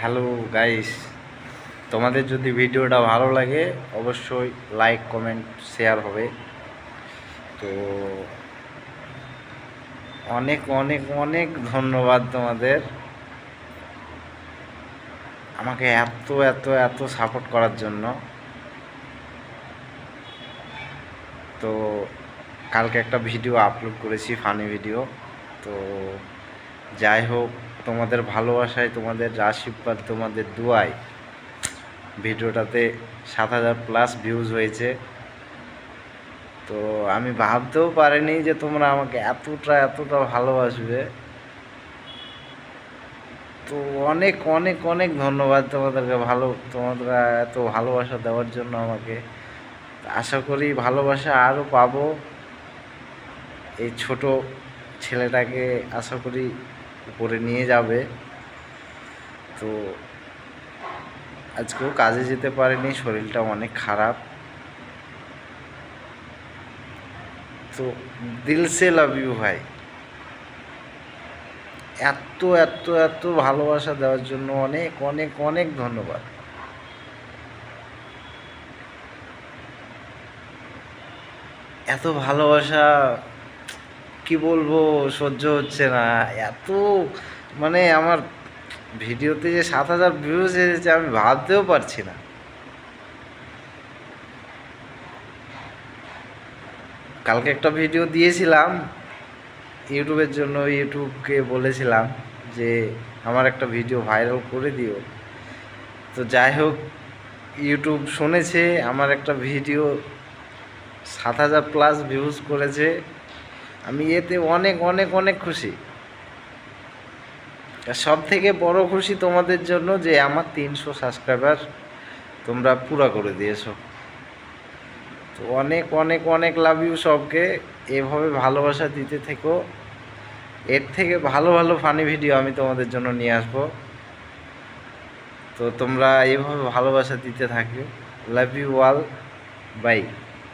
Hello guys তোমাদের যদি ভিডিওটা ভালো লাগে, অবশ্যই লাইক কমেন্ট শেয়ার হবে। তো অনেক অনেক অনেক ধন্যবাদ তোমাদের। আমাকে এত এত এত সাপোর্ট করার জন্য। তো কালকে একটা ভিডিও আপলোড করেছি ফানি ভিডিও তো যাই হোক, তোমাদের ভালোবাসায়, তোমাদের আশীর্বাদ, তোমাদের দুয়ায় ভিডিওটাতে সাত হাজার প্লাস ভিউজ হয়েছে। তো আমি ভাবতেও পারিনি যে তোমরা আমাকে এতটা এতটা ভালোবাসবে। তো অনেক অনেক অনেক ধন্যবাদ তোমাদেরকে ভালো তোমরা এত ভালোবাসা দেওয়ার জন্য আমাকে। আশা করি ভালোবাসা আরও পাবো। এই ছোট ছেলেটাকে আশা করি উপরে নিয়ে যাবে। তো আজকেও কাজে যেতে পারেনি, শরীরটা অনেক খারাপ। তো দিল সে লাভ ইউ ভাই। এত এত এত ভালোবাসা দেওয়ার জন্য অনেক অনেক অনেক ধন্যবাদ। এত ভালোবাসা কি বলব, সহ্য হচ্ছে না। এত মানে আমার ভিডিওতে যে সাত হাজার ভিউজ এসেছে, আমি ভাবতেও পারছি না। কালকে একটা ভিডিও দিয়েছিলাম, ইউটিউবের জন্য ইউটিউবকে বলেছিলাম যে, আমার একটা ভিডিও ভাইরাল করে দিও। তো যাই হোক, ইউটিউব শুনেছে, আমার একটা ভিডিও সাত হাজার প্লাস ভিউজ করেছে। আমি এতে অনেক অনেক অনেক খুশি। সব থেকে বড় খুশি তোমাদের জন্য যে আমার তিনশো সাবস্ক্রাইবার তোমরা পুরা করে দিয়েছ। তো অনেক অনেক অনেক লাভ ইউ সবকে। এভাবে ভালোবাসা দিতে থেকো। এর থেকে ভালো ভালো ফানি ভিডিও আমি তোমাদের জন্য নিয়ে আসব। তো তোমরা এভাবে ভালোবাসা দিতে থাকো। Love you all by